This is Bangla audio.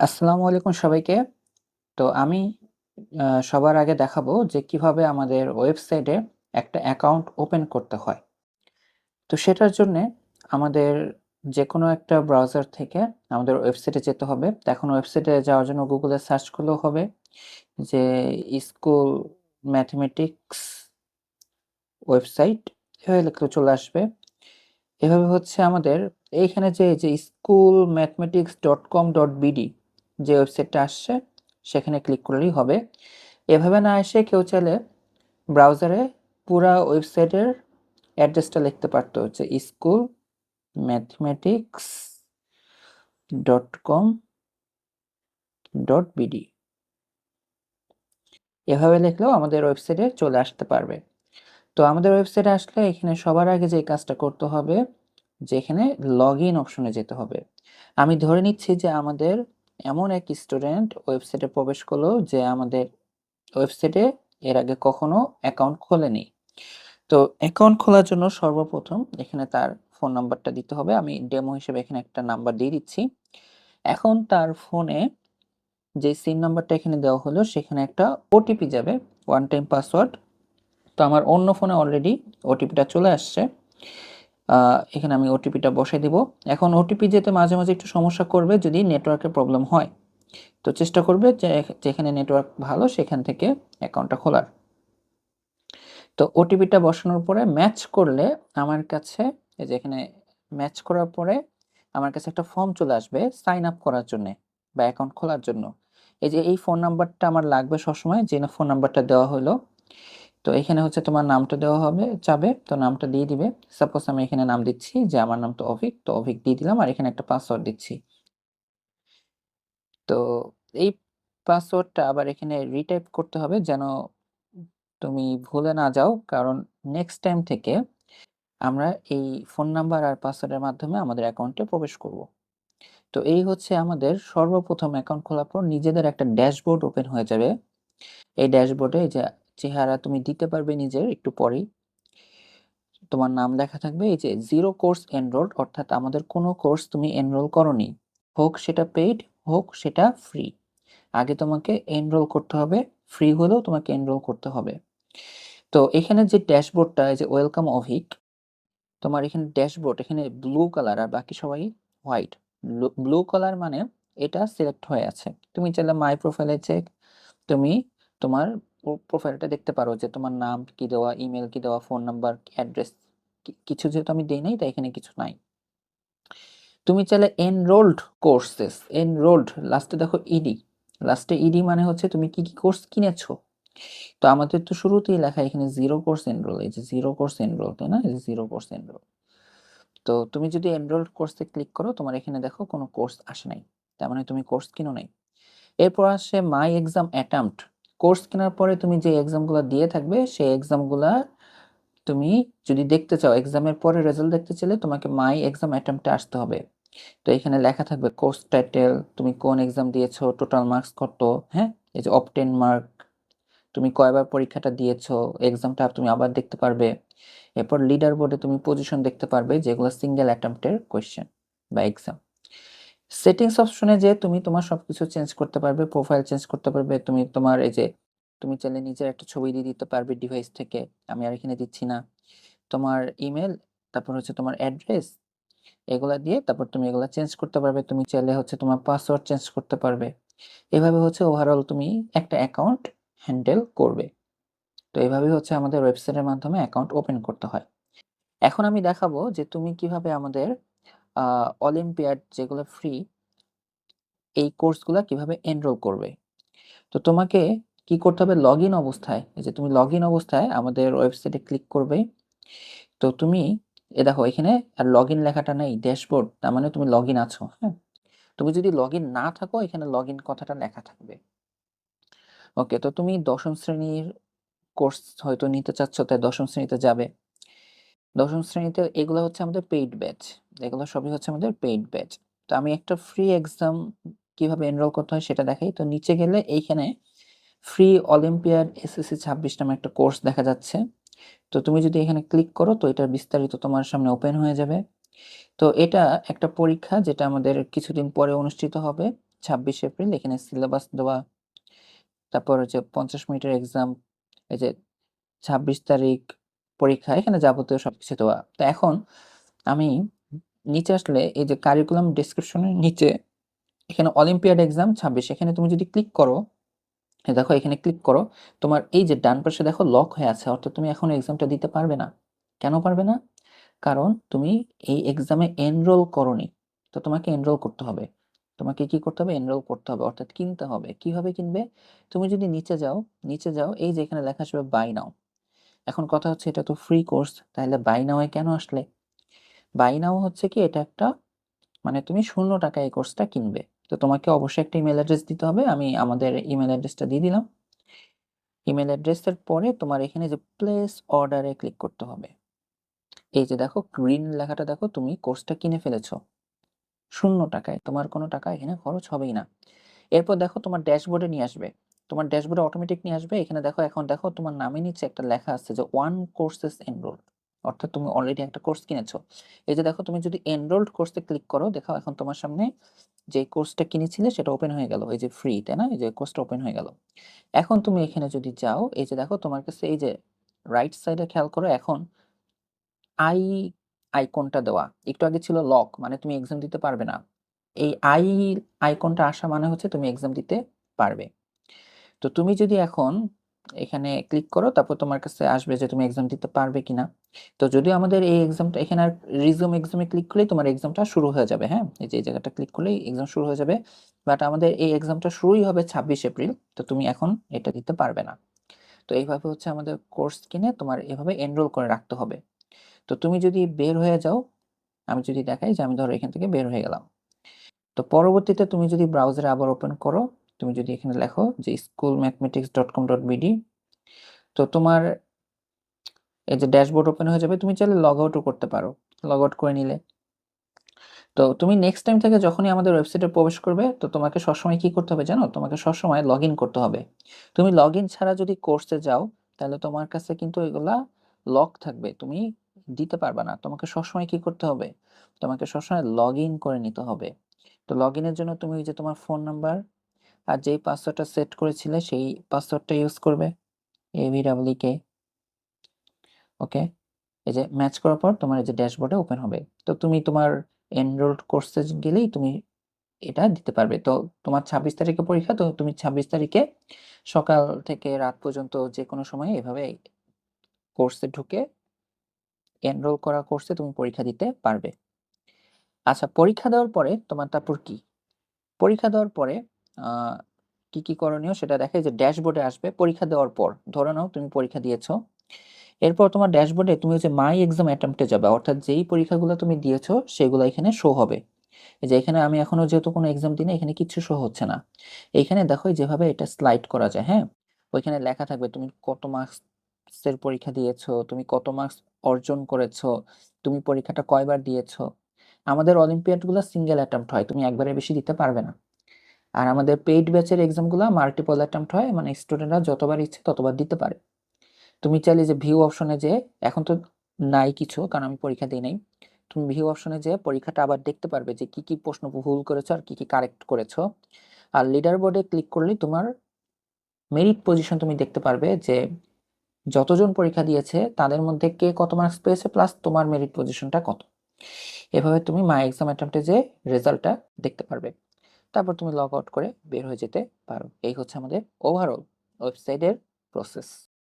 আসসালামু আলাইকুম সবাইকে। তো আমি সবার আগে দেখাবো যে কীভাবে আমাদের ওয়েবসাইটে একটা অ্যাকাউন্ট ওপেন করতে হয়। তো সেটার জন্যে আমাদের যে কোনো একটা ব্রাউজার থেকে আমাদের ওয়েবসাইটে যেতে হবে। এখন ওয়েবসাইটে যাওয়ার জন্য এ সার্চ করলেও হবে যে স্কুল ম্যাথমেটিক্স ওয়েবসাইট এভাবে লিখলে চলে আসবে। এভাবে হচ্ছে আমাদের এইখানে যে, যে schoolmathematics.com.bd যে ওয়েবসাইটটা আসছে, সেখানে ক্লিক করলেই হবে। এভাবে না এসে কেউ চাইলে ব্রাউজারে পুরা ওয়েবসাইটের অ্যাড্রেসটা লিখতে পারতো হচ্ছে school mathematics dot com dot B D লিখলেও আমাদের ওয়েবসাইটে চলে আসতে পারবে। তো আমাদের ওয়েবসাইটে আসলে এখানে সবার আগে যে কাজটা করতে হবে, যে এখানে লগ ইন অপশনে যেতে হবে। আমি ধরে নিচ্ছি যে আমাদের এমন এক স্টুডেন্ট ওয়েবসাইটে প্রবেশ করল যে আমাদের ওয়েবসাইটে এর আগে কখনো অ্যাকাউন্ট খোলেনি। তো অ্যাকাউন্ট খোলার জন্য সর্বপ্রথম এখানে তার ফোন নাম্বারটা দিতে হবে। আমি ডেমো হিসেবে এখানে একটা নাম্বার দিয়ে দিচ্ছি। এখন তার ফোনে যে সিম নাম্বারটা এখানে দেওয়া হলো, সেখানে একটা ওটিপি যাবে ওয়ান টাইম পাসওয়ার্ড। তো আমার অন্য ফোনে অলরেডি ওটিপিটা চলে আসছে। এখানে আমি ওটিপিটা বসাই দিব। এখন ওটিপি যেতে মাঝে, মাঝে একটু সমস্যা করবে যদি নেটওয়ার্কের প্রবলেম হয়। তো চেষ্টা করবে যে যেখানে নেটওয়ার্ক ভালো সেখান থেকে অ্যাকাউন্টটা খোলার। তো ওটিপিটা বসানোর পরে ম্যাচ করলে আমার কাছে এই যে এখানে ম্যাচ করার পরে আমার কাছে একটা ফর্ম চলে আসবে সাইন আপ করার জন্যে বা অ্যাকাউন্ট খোলার জন্য। এই যে এই ফোন নাম্বারটা আমার লাগবে সবসময় যে ফোন নাম্বারটা দেওয়া হলো। তো এখানে হচ্ছে তোমার নামটা দেওয়া হবে চাবে তো নামটা দিয়ে দিবে। সাপোজ আমি এখানে নাম দিচ্ছি যে আমার নাম তো অভিক। তো অভিক দিয়ে দিলাম আর এখানে একটা পাসওয়ার্ড দিচ্ছি। তো এই পাসওয়ার্ডটা আবার এখানে রিটাইপ করতে হবে যেন তুমি ভুলে না যাও। কারণ নেক্সট টাইম থেকে আমরা এই ফোন নাম্বার আর পাসওয়ার্ডের মাধ্যমে আমাদের অ্যাকাউন্টে প্রবেশ করব। তো এই হচ্ছে আমাদের সর্বপ্রথম অ্যাকাউন্ট খোলার পর নিজেদের একটা ড্যাশবোর্ড ওপেন হয়ে যাবে। এই ড্যাশবোর্ডে এই যে চেহারা তুমি দিতে পারবে নিজের একটু পরেই। তোমার নাম লেখা থাকবে এই যে জিরো কোর্স এনরোলড অর্থাৎ আমাদের কোনো কোর্স তুমি এনরোল করোনি। হোক সেটা পেইড হোক সেটা ফ্রি। আগে তোমাকে এনরোল করতে হবে। ফ্রি হলেও তোমাকে এনরোল করতে হবে। তো এখানে যে ড্যাশবোর্ডটা, এই যে ওয়েলকাম অভিক, তোমার এখানে ড্যাশবোর্ড, এখানে ব্লু কালার আর বাকি সবাই হোয়াইট। ব্লু কালার মানে এটা সিলেক্ট হয়ে আছে। তুমি চাইলে মাই প্রোফাইলে চেক তুমি তোমার প্রোফাইলটা দেখতে পারো যে তোমার নাম কি দেওয়া, ইমেইল কি দেওয়া, ফোন নাম্বার, অ্যাড্রেস কিছু যেহেতু আমি দেই নাই তাই এখানে কিছু নাই। তুমি চাইলে এনরোলড কোর্সেস এনরোলড লাস্টে দেখো ইডি লাস্টে ইডি মানে হচ্ছে তুমি কি, কি কোর্স কিনেছো। তো আমাদের তো শুরুতেই লেখা এখানে জিরো কোর্স এনরোল এই যে জিরো কোর্স এনরোল তাই না? Zero course enrol. তো তুমি যদি এনরোলড কোর্সে ক্লিক করো তোমার এখানে দেখো কোনো কোর্স আসে নাই। তার মানে তুমি কোর্স কিনো নাই। এরপর আসে মাই এক্সাম অ্যাটেম্পট কোর্স কেনার পরে তুমি যে এক্সামগুলো দিয়ে থাকবে সেই এক্সামগুলা তুমি যদি দেখতে চাও এক্সামের পরে রেজাল্ট দেখতে চাইলে তোমাকে মাই এক্সাম অ্যাটেম্পটে আসতে হবে। তো এখানে লেখা থাকবে কোর্স টাইটেল, তুমি কোন এক্সাম দিয়েছ, টোটাল মার্কস কত, হ্যাঁ? এই যে অপটেন মার্ক, তুমি কয়বার পরীক্ষাটা দিয়েছ, এক্সামটা তুমি আবার দেখতে পারবে। এরপর লিডার বোর্ডে তুমি পজিশন দেখতে পারবে যেগুলো সিঙ্গেল অ্যাটেম্পটের কোয়েশ্চেন বা এক্সাম। সেটিংস অপশনে যে তুমি তোমার সবকিছু চেঞ্জ করতে পারবে, প্রোফাইল চেঞ্জ করতে পারবে। তুমি তোমার এই যে তুমি চাইলে নিজের একটা ছবি দিয়ে দিতে পারবে ডিভাইস থেকে। আমি আর এখানে দিচ্ছি না। তোমার ইমেল তারপর হচ্ছে তোমার অ্যাড্রেস এগুলা দিয়ে তারপর তুমি এগুলা চেঞ্জ করতে পারবে। তুমি চাইলে হচ্ছে তোমার পাসওয়ার্ড চেঞ্জ করতে পারবে। এভাবে হচ্ছে ওভারঅল তুমি একটা অ্যাকাউন্ট হ্যান্ডেল করবে। তো এভাবেই হচ্ছে আমাদের ওয়েবসাইটের মাধ্যমে অ্যাকাউন্ট ওপেন করতে হয়। এখন আমি দেখাবো যে তুমি কীভাবে আমাদের অলিম্পিয়াড যেগুলো ফ্রি এই কোর্সগুলো কীভাবে এনরোল করবে। তো তোমাকে কি করতে হবে লগইন অবস্থায় এই যে তুমি লগইন অবস্থায় আমাদের ওয়েবসাইটে ক্লিক করবে। তো তুমি এ দেখো এখানে আর লগইন লেখাটা নেই ড্যাশবোর্ড তার মানে তুমি লগ ইন আছো, হ্যাঁ? তুমি যদি লগইন না থাকো এখানে লগইন কথাটা লেখা থাকবে। ওকে তো তুমি দশম শ্রেণির কোর্স হয়তো নিতে চাচ্ছ তাই দশম শ্রেণীতে যাবে। দশম শ্রেণীতে এগুলো হচ্ছে আমাদের পেইড ব্যাচ। এগুলো সবই হচ্ছে আমাদের পেইড ব্যাচ। তো আমি একটা ফ্রি এক্সাম কীভাবে এনরোল করতে হয় সেটা দেখাই। তো নিচে গেলে এইখানে ফ্রি অলিম্পিয়াড এসএসসি ২৬ নামে একটা কোর্স দেখা যাচ্ছে। তো তুমি যদি এখানে ক্লিক করো, তো এটার বিস্তারিত তোমার সামনে ওপেন হয়ে যাবে। তো এটা একটা পরীক্ষা যেটা আমাদের কিছুদিন পরে অনুষ্ঠিত হবে। ছাব্বিশ এপ্রিল এখানে সিলেবাস দেওয়া, তারপর হচ্ছে পঞ্চাশ মিনিটের এক্সাম এই যে ছাব্বিশ তারিখ পরীক্ষা, এখানে যাবতীয় সবকিছু দেওয়া। তো এখন আমি নিচে আসলে এই যে কারিকুলাম ডিসক্রিপশনের নিচে, এখানে অলিম্পিয়াড এক্সাম ছাব্বিশ, এখানে তুমি যদি ক্লিক করো দেখো এখানে ক্লিক করো, তোমার এই যে ডান পাশে দেখো লক হয়ে আছে, অর্থাৎ তুমি এখন এক্সামটা দিতে পারবে না। কেন পারবে না? কারণ তুমি এই এক্সামে এনরোল করনি, তো তোমাকে এনরোল করতে হবে। তোমাকে কি করতে হবে? এনরোল করতে হবে, অর্থাৎ কিনতে হবে। কীভাবে কিনবে? তুমি যদি নিচে যাও নিচে যাও, এই যে এখানে লেখা আসবে বাই নাও এখন কথা হচ্ছে এটা তো ফ্রি কোর্স তাহলে বাই কেন আসলে? বাই নাও হচ্ছে কি এটা একটা মানে তুমি শূন্য টাকায় এই কোর্সটা কিনবে। তো তোমাকে অবশ্যই একটা ইমেল অ্যাড্রেস দিতে হবে, আমি আমাদের ইমেল অ্যাড্রেসটা দিয়ে দিলাম। ইমেল অ্যাড্রেসের পরে তোমার এখানে যে প্লেস অর্ডারে ক্লিক করতে হবে। এই যে দেখো গ্রিন লেখাটা দেখো, তুমি কোর্সটা কিনে ফেলেছো। শূন্য টাকায়, তোমার কোনো টাকা এখানে খরচ হবেই না। এরপর দেখো তোমার ড্যাশবোর্ডে নিয়ে আসবে। তোমার ড্যাশবোর্ডে অটোমেটিক নিয়ে আসবে। এখানে দেখো, এখন দেখো, তোমার নামে নিচে একটা লেখা আছে যে ওয়ান কোর্সেস এনরোল অর্থাৎ তুমি অলরেডি একটা কোর্স কিনেছো। এই যে দেখো, তুমি যদি এনরোলড কোর্সে ক্লিক করো দেখো এখন তোমার সামনে, যে কোর্সটা কিনেছিলে, সেটা ওপেন হয়ে গেল। এই যে ফ্রি তাই না? এই যে কোর্সটা ওপেন হয়ে গেল। এখন তুমি এখানে যদি যাও, এই যে দেখো, তোমার কাছে এই যে রাইট সাইডে খেয়াল করো, এখন আই আইকনটা দেওয়া। একটু আগে ছিল লক মানে তুমি এক্সাম দিতে পারবে না। এই আই আইকনটা আসা মানে হচ্ছে তুমি এক্সাম দিতে পারবে। তো তুমি যদি এখন এখানে ক্লিক করো, তারপর তোমার কাছে আসবে যে তুমি এক্সাম দিতে পারবে কিনা। তো যদিও আমাদের এই এক্সামটা এখানে আর রিজুম এক্সামে ক্লিক করলেই তোমার এক্সামটা শুরু হয়ে যাবে হ্যাঁ? এই যে, এই জায়গাটা ক্লিক করলেই এক্সাম শুরু হয়ে যাবে। বাট আমাদের এই এক্সামটা শুরুই হবে ছাব্বিশ এপ্রিল, তো তুমি এখন এটা দিতে পারবে না। তো এইভাবে হচ্ছে আমাদের কোর্স কিনে তোমার এভাবে এনরোল করে রাখতে হবে। তো তুমি যদি বের হয়ে যাও, আমি যদি দেখাই যে আমি ধরো এখান থেকে বের হয়ে গেলাম। তো পরবর্তীতে তুমি যদি ব্রাউজারে আবার ওপেন করো তুমি যদি এখানে লেখো যে school mathematics dot com dot B D তোমার এই যে ড্যাশবোর্ড ওপেন হয়ে যাবে, তুমি চাইলে লগ আউটও করতে পারো। লগ আউট করে নিলে। তো তুমি নেক্সট টাইম থেকে যখনই আমাদের ওয়েবসাইটে প্রবেশ করবে, তো তোমাকে সবসময় কি করতে হবে জানো? তোমাকে সবসময় লগ ইন করতে হবে। তুমি লগ ইন ছাড়া যদি কোর্সে যাও, তাহলে তোমার কাছে কিন্তু এগুলা লক থাকবে। তুমি দিতে পারবে না। তোমাকে সবসময় কি করতে হবে? তোমাকে সবসময় লগ ইন করে নিতে হবে। তো লগ ইনের জন্য তুমি ওই যে তোমার ফোন নাম্বার আর যেই পাসওয়ার্ডটা সেট করেছিলে, সেই পাসওয়ার্ডটা ইউজ করবে এভি কে ওকে এই যে ম্যাচ করার পর তোমার এই যে ড্যাশবোর্ডে ওপেন হবে। তো তুমি তোমার এনরোলড কোর্সে গেলেই তুমি এটা দিতে পারবে। তো তোমার ছাব্বিশ তারিখে পরীক্ষা, তো তুমি ছাব্বিশ তারিখে সকাল থেকে রাত পর্যন্ত যে কোনো সময় এভাবে কোর্সে ঢুকে এনরোল করা কোর্সে তুমি পরীক্ষা দিতে পারবে। আচ্ছা পরীক্ষা দেওয়ার পরে তোমার তারপর কি? পরীক্ষা দেওয়ার পরে কি কি করণীয় সেটা দেখে যে ড্যাশবোর্ডে আসবে পরীক্ষা দেওয়ার পর। ধরে নাও তুমি পরীক্ষা দিয়েছ। এরপর তোমার ড্যাশবোর্ডে তুমি হচ্ছে মাই এক্সাম অ্যাটেম্পটে যাবে। অর্থাৎ যেই পরীক্ষাগুলো তুমি দিয়েছ সেগুলো এখানে শো হবে। যে এখানে আমি এখনও যেহেতু কোনো এক্সাম দিই না এখানে কিচ্ছু শো হচ্ছে না। এইখানে দেখো যেভাবে এটা স্লাইড করা যায় হ্যাঁ? ওইখানে লেখা থাকবে তুমি কত মার্কসের পরীক্ষা দিয়েছ, তুমি কত মার্কস অর্জন করেছ, তুমি পরীক্ষাটা কয়বার দিয়েছ। আমাদের অলিম্পিয়াডগুলো সিঙ্গেল অ্যাটেম্পট হয়, তুমি একবারে বেশি দিতে পারবে না। আর আমাদের পেইড ব্যাচের এক্সামগুলো মাল্টিপল অ্যাটেম্পট হয় মানে স্টুডেন্টরা যতবার ইচ্ছে ততবার দিতে পারে। তুমি চাইলে যে ভিউ অপশনে যে এখন তো নাই কিছু, কারণ আমি পরীক্ষা দিই নাই। তুমি ভিউ অপশনে যে পরীক্ষাটা আবার দেখতে পারবে যে কি কি প্রশ্ন ভুল করেছ আর কি কি কারেক্ট করেছ। আর লিডার বোর্ডে ক্লিক করলে তোমার মেরিট পজিশন তুমি দেখতে পারবে যে যতজন পরীক্ষা দিয়েছে, তাদের মধ্যে কে কত মার্কস পেয়েছে প্লাস তোমার মেরিট পজিশনটা কত। এভাবে তুমি মাই এক্সাম অ্যাটেম্পটে যে রেজাল্টটা দেখতে পারবে। তারপর তুমি লগ আউট করে বের হয়ে যেতে পারো। এই হচ্ছে আমাদের ওভারঅল ওয়েবসাইটের প্রসেস